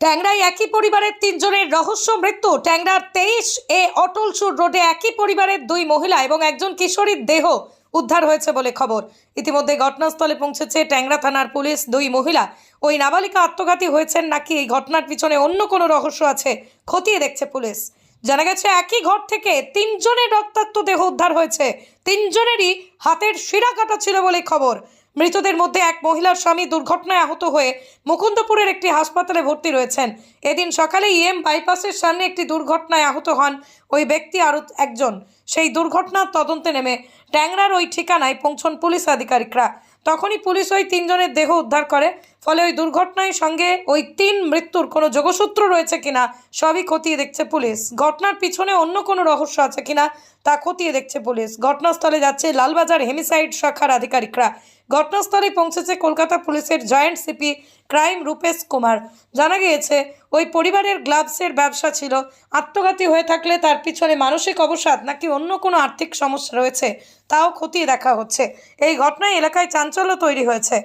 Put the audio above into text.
ট্যাংরায় একই পরিবারের তিনজনের রহস্য মৃত্যু। ট্যাংরার তেইশ এ অটলসুর রোডে একই পরিবারের দুই মহিলা এবং একজন কিশোরীর দেহ উদ্ধার হয়েছে বলে খবর। ইতিমধ্যে ঘটনাস্থলে পৌঁছেছে ট্যাংরা থানার পুলিশ দুই মহিলা। ওই নাবালিকা আত্মঘাতী হয়েছেন নাকি এই ঘটনার পিছনে অন্য কোনো রহস্য আছে খতিয়ে দেখছে পুলিশ। জানা গেছে একই ঘর থেকে তিনজনের রক্তাক্ত দেহ উদ্ধার হয়েছে। তিনজনেরই হাতের শিরা কাটা ছিল বলে খবর। মৃতদের মধ্যে এক মহিলার স্বামী দুর্ঘটনায় আহত হয়ে মুকুন্দপুরের একটি হাসপাতালে ভর্তি রয়েছেন। এদিন সকালে ইএম বাইপাসের সামনে একটি দুর্ঘটনায় আহত হন ওই ব্যক্তি আরও একজন। সেই দুর্ঘটনার তদন্তে নেমে ট্যাংরার ওই ঠিকানায় পৌঁছন পুলিশ আধিকারিকরা। তখনই পুলিশ ওই তিনজনের দেহ উদ্ধার করে ফলে ওই দুর্ঘটনার সঙ্গে ওই তিন মৃত্যুর কোনো যোগসূত্র রয়েছে কিনা সবই খতিয়ে দেখছে পুলিশ। ঘটনার পিছনে অন্য কোনো রহস্য আছে কিনা তা খতিয়ে দেখছে পুলিশ। ঘটনাস্থলে যাচ্ছে লালবাজার হেমিসাইড শাখার আধিকারিকরা। ঘটনাস্থলে পৌঁছেছে কলকাতা পুলিশের joint CP crime Rupesh Kumar. জানা গিয়েছে, ওই পরিবারের গ্লাভসের ব্যবসা ছিল। আত্মঘাতী হয়ে থাকলে তার পিছনে মানসিক অবসাদ নাকি অন্য কোনো আর্থিক সমস্যা রয়েছে, তাও খতিয়ে দেখা হচ্ছে। এই ঘটনায় এলাকায় চাঞ্চল্য তৈরি হয়েছে।